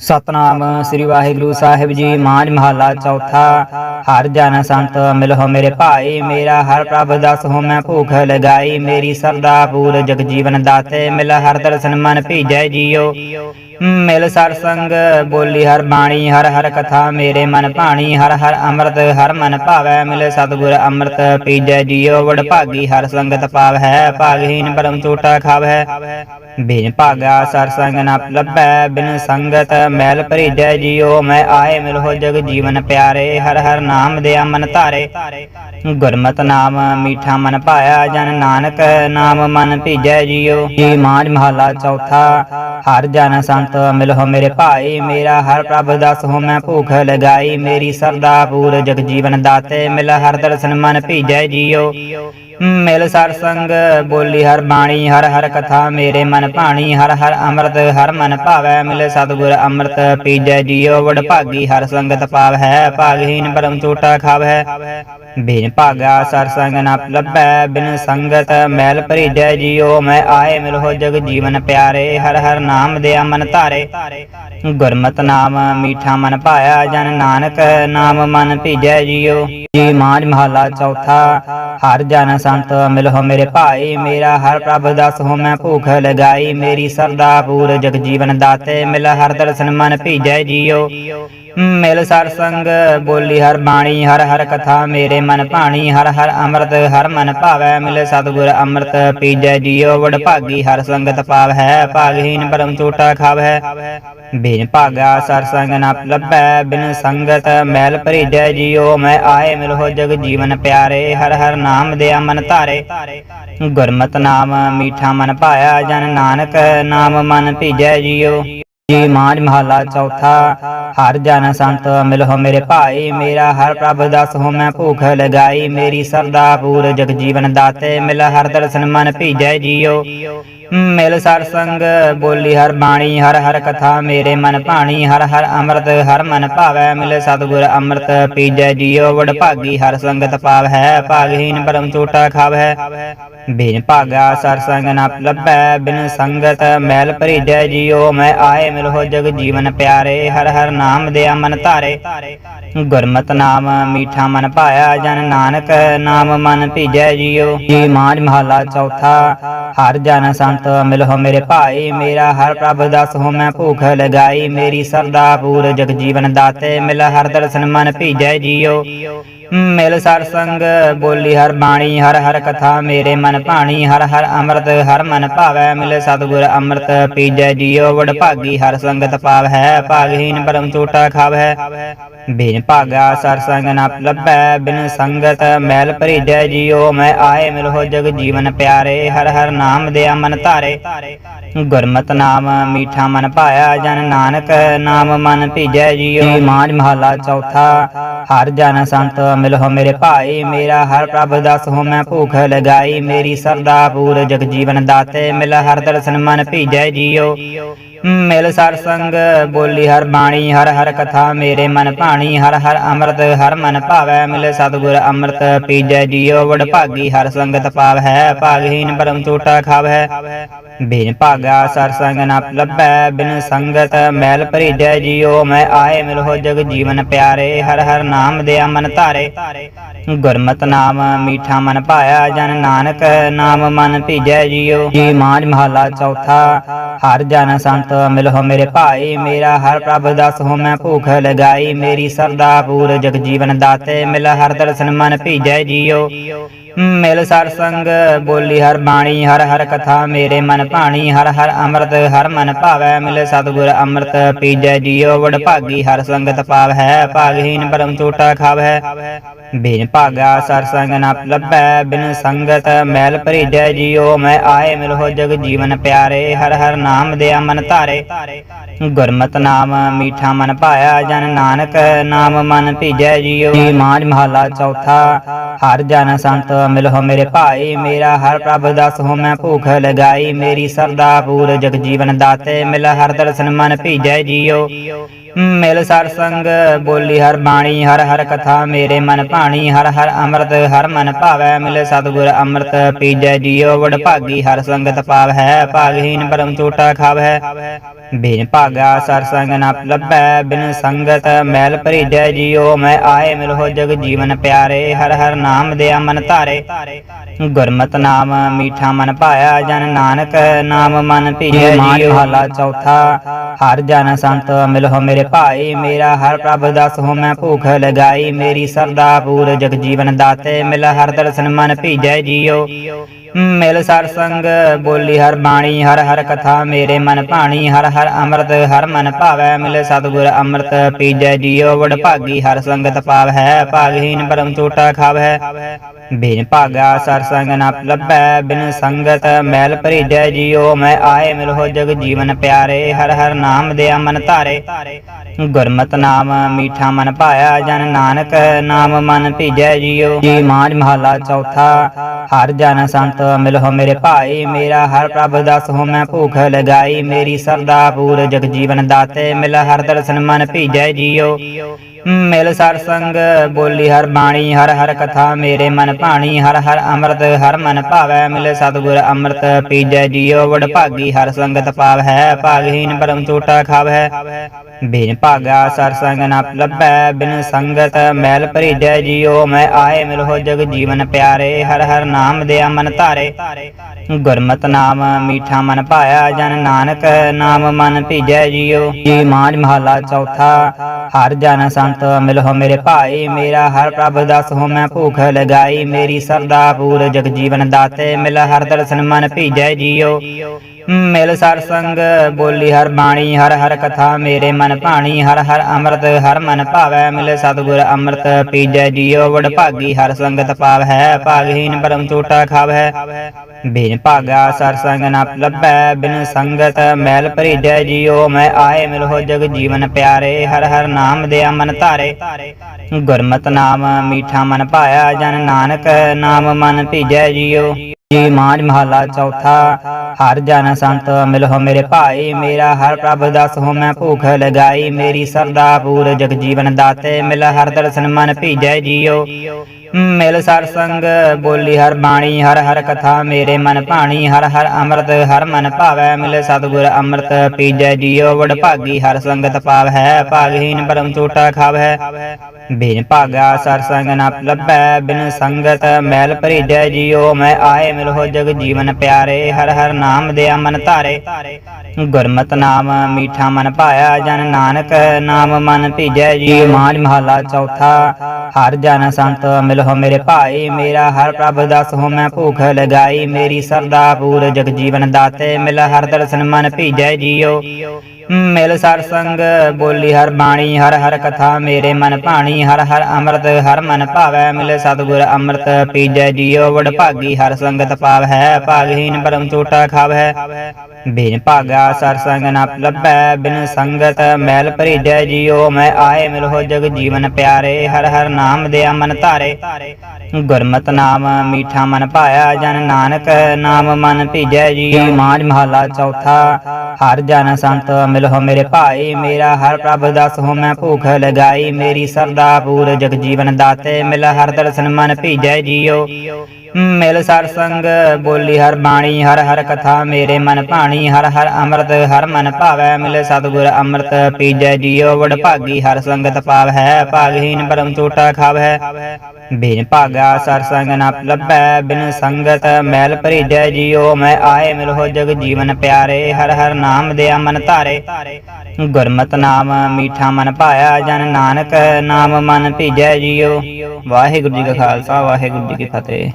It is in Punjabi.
ਸਤਨਾਮ ਸ੍ਰੀ ਵਾਹਿਗੁਰੂ ਸਾਹਿਬ ਜੀ, ਮਾਝ ਮਹੱਲਾ ਚੌਥਾ। ਹਰ ਜਨ ਸੰਤ ਮਿਲਹੁ ਮੇਰੇ ਭਾਈ, ਮੇਰਾ ਹਰ ਪ੍ਰਭ ਦਸ ਹੋ ਮੈਂ ਭੂਖ ਲਗਾਈ। ਮੇਰੀ ਸਰਦਾ ਪੂਰ ਜਗ ਜੀਵਨ ਦਾਤੇ, ਮਿਲ ਹਰ ਦਰਸ਼ਨ ਮਨ ਭੀਜੈ ਜੀਓ। ਮਿਲ ਸਰ ਸੰਗ, ਬੋਲੀ ਹਰ ਬਾਣੀ, ਹਰ ਹਰ ਕਥਾ ਮੇਰੇ ਮਨ ਭਾਣੀ, ਹਰ ਹਰ ਅੰਮ੍ਰਿਤ, ਹਰ ਮਨ ਭਾਵੈ, ਮਿਲ ਸਤਿਗੁਰ ਅੰਮ੍ਰਿਤ, ਪੀਜੈ ਜੀਓ ਵਡ ਭਾਗੀ ਹਰ ਸੰਗਤ ਪਾਵੈ, ਭਾਗਹੀਨ ਪਰਮ ਝੂਟਾ ਖਾਵੈ। ਬਿਨ ਭਾਗਾ ਸਰ ਸੰਗ ਨ ਲੱਭੈ, ਬਿਨ ਸੰਗਤ ਮੈਲ ਭਰੀਜੈ ਜੀਓ ਮੈਂ ਆਏ ਮਿਲ ਹੋ ਜਗ ਜੀਵਨ ਪਿਆਰੇ, ਹਰ ਹਰ ਨਾਮ ਦੇ ਮਨ ਧਾਰੇ। ਗੁਰਮਤਿ ਨਾਮ ਮੀਠਾ ਮਨ ਪਾਇਆ ਜਨ ਨਾਨਕ ਨਾਮ ਮਨ ਭੀਜੈ ਜੀਓ ਜੀ ਮਾਝ ਮਹੱਲਾ ਚੌਥਾ, ਹਰ ਜਨ ਸੰਤ ਮਿਲ ਹੋ ਮੇਰੇ ਭਾਈ, ਮੇਰਾ ਹਰ ਪ੍ਰਭ ਦਸ ਹੋ, ਮੈਂ ਭੁੱਖ ਲਗਾਈ। ਮੇਰੀ ਸਰਦਾ ਪੂਰ ਜਗ ਜੀਵਨ ਦਾਤੇ, ਮਿਲ ਹਰ ਦਰਸ਼ਨ ਮਨ ਭੀਜੈ ਜੀਓ। ਮਿਲ ਸਰ ਸੰਗ, ਬੋਲੀ ਹਰ ਬਾਣੀ, ਹਰ ਹਰ ਕਥਾ ਮੇਰੇ ਮਨ ਭਾਣੀ, ਹਰ ਹਰ ਅੰਮ੍ਰਿਤ, ਹਰ ਮਨ ਭਾਵੈ, ਮਿਲ ਸਤਿਗੁਰ ਅੰਮ੍ਰਿਤ, ਪੀਜੈ ਜੀਓ ਵਡ ਭਾਗੀ, ਹਰ ਸੰਗਤ ਪਾਵੈ ਭਾਗਹੀਨ ਪਰਮ ਝੂਟਾ ਖਾਵੈ। ਬਿਨ ਭਾਗਾ ਸਰ ਸੰਗ ਨ ਲੱਭੈ, ਬਿਨ ਸੰਗਤ ਮੈਲ ਭਰੀਜੈ ਜੀਓ ਮੈਂ ਆਏ ਮਿਲ ਹੋ ਜਗ ਜੀਵਨ ਪਿਆਰੇ, ਹਰ ਹਰ ਨਾਮ ਦੇ ਮਨ ਧਾਰੇ। ਗੁਰਮਤਿ ਨਾਮ ਮੀਠਾ ਮਨ ਪਾਇਆ ਜਨ ਨਾਨਕ ਨਾਮ ਮਨ ਭੀਜੈ ਜੀਓ ਜੀ ਮਾਝ ਮਹੱਲਾ ਚੌਥਾ, ਹਰ ਜਨ ਸੰਤ ਮਿਲਹੁ ਮੇਰੇ ਭਾਈ, ਮੇਰਾ ਹਰ ਪ੍ਰਭ ਦਸ ਹੋ ਮੈਂ ਭੂਖ ਲਗਾਈ, ਮੇਰੀ ਸਰਦਾ ਪੂਰ ਜਗ ਜੀਵਨ ਦਾਤੇ, ਮਿਲ ਹਰ ਦਰਸ਼ਨ ਮਨ ਭੀਜੈ ਜੀਓ। ਮਿਲ ਸਰ ਸੰਗ, ਬੋਲੀ ਹਰ ਬਾਣੀ, ਹਰ ਹਰ ਕਥਾ ਮੇਰੇ ਮਨ ਭਾਣੀ, ਹਰ ਹਰ ਅੰਮ੍ਰਿਤ, ਹਰ ਮਨ ਭਾਵੈ, ਮਿਲ ਸਤਿਗੁਰ ਅੰਮ੍ਰਿਤ ਪੀਜੈ ਜੀਓ ਵਡ ਭਾਗੀ ਹਰ ਸੰਗਤ ਪਾਵੈ, ਭਾਗਹੀਨ ਪਰਮ ਝੂਟਾ ਖਾਵੈ। ਬਿਨ ਭਾਗਾ ਸਰ ਸੰਗ ਨ ਲੱਭੈ, ਬਿਨ ਸੰਗਤ ਮੈਲ ਭਰੀਜੈ ਜੀਓ ਮੈਂ ਆਏ ਮਿਲੋ ਜਗ ਜੀਵਨ ਪਿਆਰੇ, ਹਰ ਹਰ ਨਾਮ ਦੇ ਮਨ ਧਾਰੇ। ਗੁਰਮਤ ਨਾਮ, ਮੀਠਾ ਮਨ ਪਾਇਆ ਜਨ ਨਾਨਕ, ਨਾਮ ਮਨ ਭੀਜੈ ਜੀਓ ਜੀ ਮਾਝ ਮਹੱਲਾ ਚੌਥਾ, ਹਰ ਜਨ ਸੰਤ ਮਿਲਹੁ ਮੇਰੇ ਭਾਈ, ਮੇਰਾ ਹਰ ਪ੍ਰਭ ਦਸ ਹੋ ਮੈਂ ਭੂਖ ਲਗਾਈ, ਮੇਰੀ ਸਰਦਾ ਪੂਰ ਜਗ ਜੀਵਨ ਦਾਤੇ, ਮਿਲ ਹਰ ਦਰਸ਼ਨ ਮਨ ਭੀਜੈ ਜੀਓ। ਮਿਲ ਸਰ ਸੰਗ, ਬੋਲੀ ਹਰ ਬਾਣੀ, ਹਰ ਹਰ ਕਥਾ ਮੇਰੇ ਮਨ ਭਾਣੀ, ਹਰ ਹਰ ਅੰਮ੍ਰਿਤ, ਹਰ ਮਨ ਭਾਵੈ, ਮਿਲ ਸਤਿਗੁਰ ਅੰਮ੍ਰਿਤ, ਪੀਜੈ ਜੀਓ ਵਡ ਭਾਗੀ ਹਰ ਸੰਗਤ ਪਾਵੈ, ਭਾਗਹੀਨ ਪਰਮ ਝੂਟਾ ਖਾਵੈ। ਬਿਨ ਭਾਗਾ ਸਰ ਸੰਗ ਨ ਲੱਭੈ, ਬਿਨ ਸੰਗਤ ਮੈਲ ਭਰੀਜੈ ਜੀਓ ਮੈਂ ਆਏ ਮਿਲ ਹੋ ਜਗ ਜੀਵਨ ਪਿਆਰੇ, ਹਰ ਹਰ ਨਾਮ ਦੇ ਮਨ ਧਾਰੇ। ਗੁਰਮਤ ਨਾਮ ਮੀਠਾ ਮਨ ਪਾਇਆ ਜਨ ਨਾਨਕ ਨਾਮ ਮਨ ਭੀਜੈ ਜੀਓ ਜੀ ਮਾਝ ਮਹੱਲਾ ਚੌਥਾ, ਹਰ ਜਨ ਸੰਤ ਮਿਲਹੁ ਮੇਰੇ ਭਾਈ, ਮੇਰਾ ਹਰ ਪ੍ਰਭ ਦਸ ਹੋ ਮੈਂ ਭੂਖ ਲਗਾਈ। ਮੇਰੀ ਸਰਦਾ ਪੂਰ ਜਗ ਜੀਵਨ ਦਾਤੇ, ਮਿਲ ਹਰ ਦਰਸ਼ਨ ਮਨ ਭੀਜੈ ਜੀਓ ਮਿਲ ਸਰ ਸੰਗ, ਬੋਲੀ ਹਰ ਬਾਣੀ, ਹਰ ਹਰ ਕਥਾ ਮੇਰੇ ਮਨ ਭਾਣੀ, ਹਰ ਹਰ ਅੰਮ੍ਰਿਤ, ਹਰ ਮਨ ਭਾਵੈ, ਮਿਲ ਸਤਿਗੁਰ ਅੰਮ੍ਰਿਤ, ਪੀਜੈ ਜੀਓ ਵਡ ਭਾਗੀ ਹਰ ਸੰਗਤ ਪਾਵੈ, ਭਾਗਹੀਨ ਪਰਮ ਝੂਟਾ ਖਾਵੈ। ਬਿਨ ਭਾਗਾ ਸਰ ਸੰਗ ਨ ਲੱਭੈ, ਬਿਨ ਸੰਗਤ ਮੈਲ ਭਰੀਜੈ ਜੀਓ ਮੈਂ ਆਏ ਮਿਲ ਹੋ ਜਗ ਜੀਵਨ ਪਿਆਰੇ, ਹਰ ਹਰ ਨਾਮ ਦੇ ਮਨ ਧਾਰੇ। ਗੁਰਮਤ ਨਾਮ ਮੀਠਾ ਮਨ ਪਾਇਆ ਜਨ ਨਾਨਕ ਨਾਮ ਮਨ ਭੀਜੈ ਜੀਓ ਜੀ ਮਾਝ ਮਹੱਲਾ ਚੌਥਾ, ਹਰ ਜਨ ਸੰਤ ਮਿਲਹੁ ਮੇਰੇ ਭਾਈ, ਮੇਰਾ ਹਰ ਪ੍ਰਭ ਦਸ ਹੋ ਮੈਂ ਭੂਖ ਲਗਾਈ, ਮੇਰੀ ਸਰਦਾ ਪੂਰ ਜਗ ਜੀਵਨ ਦਾਤੇ, ਮਿਲ ਹਰ ਦਰਸ਼ਨ ਮਨ ਭੀਜੈ ਜੀਓ। ਮਿਲ ਸਰ ਸੰਗ ਬੋਲੀ ਹਰ ਬਾਣੀ ਹਰ ਹਰ ਕਥਾ ਮੇਰੇ ਮਨ ਭਾਣੀ ਹਰ ਹਰ ਅੰਮ੍ਰਿਤ ਹਰ ਮਨ ਭਾਵੈ ਮਿਲ ਸਤਿਗੁਰ ਅੰਮ੍ਰਿਤ ਪੀਜੈ ਜੀਓ ਵਡ ਭਾਗੀ ਹਰ ਸੰਗਤ ਪਾਵੈ ਭਾਗਹੀਨ ਪਰਮ ਝੂਟਾ ਹੈ ਬਿਨ ਭਾਗਾ ਸਰ ਸੰਗ ਨ ਲੱਭੈ ਬਿਨ ਸੰਗਤ ਮੈਲ ਭਰੀਜੈ ਜੀਓ ਮੈਂ ਆਏ ਮਿਲ ਜਗ ਜੀਵਨ ਪਿਆਰੇ ਹਰ ਹਰ ਨਾਮ ਦੇ ਮਨ ਧਾਰੇ ਗੁਰਮਤ ਨਾਮ ਮੀਠਾ ਮਨ ਪਾਇਆ ਜਨ ਨਾਨਕ ਨਾਮ ਮਨ ਭੀਜੈ ਜੀਓ ਜੀ ਮਾਝ ਮਹੱਲਾ ਚੌਥਾ ਹਰ ਜਨ ਸੰਤ ਮਿਲ ਹੋ ਮੇਰੇ ਭਾਈ, ਮੇਰਾ ਹਰ ਪ੍ਰਭ ਦਸ ਹੋ ਮੈਂ ਭੂਖ ਲਗਾਈ, ਮੇਰੀ ਸਰਦਾ ਪੂਰ ਜਗ ਜੀਵਨ ਦਾਤੇ ਮਿਲ ਹਰ ਦਰਸ਼ਨ ਮਨ ਭੀਜੈ ਜੀਓ। ਮਿਲ ਸਰ ਸੰਗ, ਬੋਲੀ ਹਰ ਬਾਣੀ, ਹਰ ਹਰ ਕਥਾ ਮੇਰੇ ਮਨ ਭਾਣੀ, ਹਰ ਹਰ ਅੰਮ੍ਰਿਤ, ਹਰ ਮਨ ਭਾਵੈ, ਮਿਲ ਸਤਿਗੁਰ ਅੰਮ੍ਰਿਤ ਪੀਜੈ ਜੀਓ ਵਡ ਭਾਗੀ ਹਰ ਸੰਗਤ ਪਾਵੈ, ਭਾਗਹੀਨ ਪਰਮ ਝੂਟਾ ਖਾਵੈ। ਬਿਨ ਭਾਗਾ ਸਰ ਸੰਗ ਨ ਲੱਭੈ, ਬਿਨ ਸੰਗਤ ਮੈਲ ਭਰੀਜੈ ਜੀਓ ਮੈਂ ਆਏ ਮਿਲ ਹੋ ਜਗ ਜੀਵਨ ਪਿਆਰੇ, ਹਰ ਹਰ ਨਾਮ ਦੇ ਮਨ ਧਾਰੇ। ਗੁਰਮਤ ਨਾਮ ਮੀਠਾ ਮਨ ਪਾਇਆ ਜਨ ਨਾਨਕ ਨਾਮ ਮਨ ਭੀਜੈ ਜੀਓ ਜੀ ਮਾਝ ਮਹੱਲਾ ਚੌਥਾ ਹਰ ਜਨ ਸੰਤ ਮਿਲਹੁ ਮੇਰੇ ਭਾਈ, ਮੇਰਾ ਹਰ ਪ੍ਰਭ ਦਸ ਹੋ, ਮੈਂ ਭੂਖ ਲਗਾਈ। ਮੇਰੀ ਸਰਦਾ ਪੂਰ ਜਗ ਜੀਵਨ ਦਾਤੇ, ਮਿਲ ਹਰ ਦਰਸ਼ਨ ਮਨ ਭੀਜੈ ਜੀਓ। ਮਿਲ ਸਰ ਸੰਗ ਬੋਲੀ ਹਰ ਬਾਣੀ ਹਰ ਹਰ ਕਥਾ ਮੇਰੇ ਮਨ ਭਾਣੀ ਹਰ ਹਰ ਅੰਮ੍ਰਿਤ ਹਰ ਮਨ ਭਾਵੈ ਮਿਲ ਸਤਿਗੁਰ ਅੰਮ੍ਰਿਤ ਪੀਜੈ ਜੀਉ ਵਡ ਭਾਗੀ ਹਰ ਸੰਗਤ ਪਾਵੈ ਭਾਗਹੀਨ ਪਰਮ ਝੂਟਾ ਖਾਵੈ। ਬਿਨ ਭਾਗਾ ਸਰ ਸੰਗ ਨ ਲੱਭੈ ਬਿਨ ਸੰਗਤ ਮੈਲ ਭਰੀਜੈ ਜੀਉ ਮੈਂ ਆਏ ਮਿਲੋ ਜਗ ਜੀਵਨ ਪਿਆਰੇ ਹਰ ਹਰ ਨਾਮ ਦੇ ਮਨ ਧਾਰੇ। ਗੁਰਮਤਿ ਨਾਮ ਮੀਠਾ ਮਨ ਪਾਇਆ ਜਨ ਨਾਨਕ ਨਾਮ ਮਨ ਭੀਜੈ ਜੀਉ। ਮਹਲਾ ਚੌਥਾ ਹਰ ਜਨ ਸੰਤ ਮਿਲੋ ਮੇਰੇ ਭਾਈ, ਮੇਰਾ ਹਰ ਪ੍ਰਭ ਦਸ ਹੋ ਮੈਂ ਭੂਖ ਲਗਾਈ, ਮੇਰੀ ਸਰਦਾ ਪੂਰ ਜਗ ਜੀਵਨ ਦਾਤੇ, ਮਿਲ ਹਰ ਦਰਸ਼ਨ ਮਨ ਭੀਜੈ ਜੀਉ ਮਿਲ ਸਰ ਸੰਗ, ਬੋਲੀ ਹਰ ਬਾਣੀ, ਹਰ ਹਰ ਕਥਾ ਮੇਰੇ ਮਨ ਭਾਣੀ, ਹਰ ਹਰ ਅੰਮ੍ਰਿਤ, ਹਰ ਮਨ ਭਾਵੈ, ਮਿਲ ਸਤਿਗੁਰ ਅੰਮ੍ਰਿਤ ਪੀਜੈ ਜੀਉ, ਵਡ ਭਾਗੀ ਹਰ ਸੰਗਤ ਪਾਵ ਪਾਵੈ ਭਾਗਹੀਨ ਪਰਮ ਝੂਟਾ ਖਾਵੈ। ਬਿਨ ਭਾਗਾ ਸਰ ਸੰਗ ਨ ਲੱਭੈ, ਬਿਨ ਸੰਗਤ ਮੈਲ ਭਰੀਜੈ ਜੀਉ, ਮੈਂ ਆਏ ਮਿਲ ਹੋ ਜਗ ਜੀਵਨ ਪਿਆਰੇ, ਹਰ ਹਰ ਨਾਮ ਦੇ ਮਨ ਧਾਰੇ। ਗੁਰਮਤ ਨਾਮ ਮੀਠਾ ਮਨ ਪਾਇਆ ਜਨ ਨਾਨਕ ਨਾਮ ਮਨ ਭੀਜੈ ਜੀਉ। ਜੀ ਮਾਝ ਮਹਲਾ ਚੌਥਾ, ਹਰ ਜਨ ਸੰਤ ਮਿਲੋ ਮੇਰੇ ਭਾਈ, ਮੇਰਾ ਹਰ ਪ੍ਰਭ ਦਸ ਹੋ ਮੈਂ ਭੂਖ ਲਗਾਈ, ਮੇਰੀ ਸਰਦਾ ਪੂਰ ਜਗ ਜੀਵਨ ਦਾਤੇ, ਮਿਲ ਹਰ ਦਰਸ਼ਨ ਮਨ ਭੀਜੈ ਜੀਉ ਮਿਲ ਸਰ ਸੰਗ, ਬੋਲੀ ਹਰ ਬਾਣੀ, ਹਰ ਹਰ ਕਥਾ ਮੇਰੇ ਮਨ ਭਾਣੀ, ਹਰ ਹਰ ਅੰਮ੍ਰਿਤ, ਹਰ ਮਨ ਭਾਵੈ, ਮਿਲ ਸਤਿਗੁਰ ਅੰਮ੍ਰਿਤ, ਪੀਜੈ ਜੀਉ, ਵਡ ਭਾਗੀ ਹਰ ਸੰਗਤ ਪਾਵੈ, ਭਾਗਹੀਨ ਪਰਮ ਝੂਟਾ ਹੈ ਬਿਨ ਭਾਗਾ ਸਰ ਸੰਗ ਨ ਲੱਭੈ, ਬਿਨ ਸੰਗਤ ਮੈਲ ਭਰੀਜੈ ਜੀਉ, ਮੈਂ ਆਏ ਮਿਲੋ ਜਗ ਜੀਵਨ ਪਿਆਰੇ, ਹਰ ਹਰ ਨਾਮ ਦੇ ਅਮਨ ਧਾਰੇ। ਗੁਰਮਤਿ ਨਾਮ ਮੀਠਾ ਮਨ ਪਾਇਆ ਜਨ ਨਾਨਕ ਨਾਮ ਮਨ ਭੀਜੈ ਜੀਉ। ਜੀ ਮਾਝ ਮਹਲਾ ਚੌਥਾ, ਹਰ ਜਨ ਸੰਤ ਮਿਲ ਹੋ ਮੇਰੇ ਭਾਈ, ਮੇਰਾ ਹਰ ਪ੍ਰਭ ਦਸ ਹੋ ਮੈਂ ਭੂਖ ਲਗਾਈ, ਮੇਰੀ ਸਰਦਾ ਪੂਰ ਜਗ ਜੀਵਨ ਦਾਤੇ, ਮਿਲ ਹਰ ਦਰਸ਼ਨ ਮਨ ਭੀਜੈ ਜੀਉ ਮਿਲ ਸਰ ਸੰਗ, ਬੋਲੀ ਹਰ ਬਾਣੀ, ਹਰ ਹਰ ਕਥਾ ਮੇਰੇ ਮਨ ਭਾਣੀ, ਹਰ ਹਰ ਅੰਮ੍ਰਿਤ, ਹਰ ਮਨ ਭਾਵੈ, ਮਿਲ ਸਤਿਗੁਰ ਅੰਮ੍ਰਿਤ ਪੀਜੈ ਜੀਉ, ਵਡ ਭਾਗੀ ਹਰ ਸੰਗਤ ਪਾਵੈ, ਭਾਗਹੀਨ ਪਰਮ ਝੂਟਾ ਖਾਵੈ। ਬਿਨ ਭਾਗਾ ਸਰ ਸੰਗ ਨ ਲੱਭੈ, ਬਿਨ ਸੰਗਤ ਮੈਲ ਭਰੀਜੈ ਜੀਉ, ਮੈਂ ਆਏ ਮਿਲੋ ਜਗ ਜੀਵਨ ਪਿਆਰੇ, ਹਰ ਹਰ ਨਾਮ ਦੇ ਮਨ ਧਾਰੇ। ਗੁਰਮਤਿ ਨਾਮ ਮੀਠਾ ਮਨ ਪਾਇਆ ਜਨ ਨਾਨਕ ਨਾਮ ਮਨ ਭੀਜੈ ਜੀਉ। ਜੀ ਮਾਝ ਮਹਲਾ ਚੌਥਾ ਹਰ ਜਨ ਸੰਤ ਮਿਲੋ ਮੇਰੇ ਭਾਈ, ਮੇਰਾ ਹਰ ਪ੍ਰਭ ਦਸ ਹੋ ਮੈਂ ਭੂਖ ਲਗਾਈ, ਮੇਰੀ ਸਰਦਾ ਪੂਰ ਜਗ ਜੀਵਨ ਦਾਤੇ, ਮਿਲ ਹਰ ਦਰਸ਼ਨ ਮਨ ਭੀਜੈ ਜੀਉ ਮਿਲ ਸਰ ਸੰਗ, ਬੋਲੀ ਹਰ ਬਾਣੀ, ਹਰ ਹਰ ਕਥਾ ਮੇਰੇ ਮਨ ਭਾਣੀ, ਹਰ ਹਰ ਅੰਮ੍ਰਿਤ, ਹਰ ਮਨ ਭਾਵੈ, ਮਿਲ ਸਤਿਗੁਰ ਅੰਮ੍ਰਿਤ ਪੀਜੈ ਜੀਉ ਵਡ ਭਾਗੀ ਹਰ ਸੰਗਤ ਪਾਵੈ, ਭਾਗਹੀਨ ਪਰਮ ਝੂਠਾ ਖਾਵ। ਹੈ ਬਿਨ ਭਾਗਾ ਸਰ ਸੰਗ ਨ ਲੱਭੈ, ਬਿਨ ਸੰਗਤ ਮੈਲ ਭਰੀਜੈ ਜੀਉ ਮੈਂ ਆਏ ਮਿਲ ਹੋ ਜਗ ਜੀਵਨ ਪਿਆਰੇ, ਹਰ ਹਰ ਨਾਮ ਦੇ ਮਨ ਧਾਰੇ। ਗੁਰਮਤਿ ਨਾਮ ਮੀਠਾ ਮਨ ਪਾਇਆ ਜਨ ਨਾਨਕ ਨਾਮ ਮਨ ਭੀਜੈ ਜੀ। ਮਾਝ ਮਹਲਾ ਚੌਥਾ, ਹਰ ਜਨ ਸੰਤ ਮਿਲ ਹੋ ਮੇਰੇ ਭਾਈ। ਮੇਰਾ ਹਰ ਪ੍ਰਭ ਦਸ ਹੋ ਮੈਂ ਭੂਖ ਲਗਾਈ। ਮੇਰੀ ਸਰਦਾ ਪੂਰ ਜਗ ਜੀਵਨ ਦਾਤੇ, ਮਿਲ ਹਰ ਦਰਸ਼ਨ ਮਨ ਭੀਜੈ ਜੀਓ। ਮਿਲ ਸਰ ਸੰਗ ਬੋਲੀ ਹਰ ਬਾਣੀ ਹਰ ਹਰ ਕਥਾ ਮੇਰੇ ਮਨ ਭਾਣੀ ਹਰ ਹਰ ਅੰਮ੍ਰਿਤ ਹਰ ਮਨ ਭਾਵੈ ਮਿਲ ਸਤਿਗੁਰ ਅੰਮ੍ਰਿਤ ਪੀਜੈ ਜੀਉ ਵਡ ਭਾਗੀ ਹਰ ਸੰਗਤ ਪਾਵੈ ਭਾਗਹੀਨ ਪਰਮ ਝੂਟਾ ਖਾਵੈ। ਬਿਨ ਭਾਗਾ ਸਰ ਸੰਗ ਨ ਲੱਭੈ ਬਿਨ ਸੰਗਤ ਮੈਲ ਭਰੀਜੈ ਜੀਉ ਮੈਂ ਆਏ ਮਿਲੋ ਜਗ ਜੀਵਨ ਪਿਆਰੇ ਹਰ ਹਰ ਨਾਮ ਦੇ ਮਨ ਧਾਰੇ। ਗੁਰਮਤਿ ਨਾਮ ਮੀਠਾ ਮਨ ਪਾਇਆ ਜਨ ਨਾਨਕ ਨਾਮ ਮਨ ਭੀਜੈ ਜੀਉ। ਮਾਝ ਮਹਲਾ ਚੌਥਾ ਹਰ ਜਨ ਸੰਤ ਹੋ ਮੇਰੇ ਭਾਈ, ਮੇਰਾ ਹਰ ਪ੍ਰਭ ਦਸ ਹੋ ਮੈਂ ਭੂਖ ਲਗਾਈ, ਮੇਰੀ ਸਰਦਾ ਪੂਰ ਜਗ ਜੀਵਨ ਦਾਤੇ, ਮਿਲ ਹਰ ਦਰਸ਼ਨ ਮਨ ਭੀਜੈ ਜੀਉ ਮਿਲ ਸਰ ਸੰਗ ਬੋਲੀ ਹਰ ਬਾਣੀ ਹਰ ਹਰ ਕਥਾ ਮੇਰੇ ਮਨ ਭਾਣੀ ਹਰ ਹਰ ਅੰਮ੍ਰਿਤ ਹਰ ਮਨ ਭਾਵੈ ਮਿਲ ਸਤਿਗੁਰ ਅੰਮ੍ਰਿਤ ਪੀਜੈ ਜੀਉ ਵਡ ਭਾਗੀ ਹਰ ਸੰਗਤ ਪਾਵੈ ਭਾਗਹੀਨ ਪਰਮ ਝੂਟਾ ਖਾਵੈ ਬਿਨ ਭਾਗਾ ਸਰ ਸੰਗ ਨ ਲੱਭੈ ਬਿਨ ਸੰਗਤ ਮੈਲ ਭਰੀਜੈ ਜੀਉ ਮੈਂ ਆਏ ਮਿਲੋ ਜਗ ਜੀਵਨ ਪਿਆਰੇ ਹਰ ਹਰ ਨਾਮ ਦੇ ਮਨ ਧਾਰੇ ਗੁਰਮਤ ਨਾਮ ਮੀਠਾ ਮਨ ਪਾਇਆ ਜਨ ਨਾਨਕ ਨਾਮ ਮਨ ਭੀਜੈ ਜੀਉ ਵਾਹਿਗੁਰੂ ਜੀ ਕਾ ਖਾਲਸਾ ਵਾਹਿਗੁਰੂ ਜੀ ਕੀ ਫਤਿਹ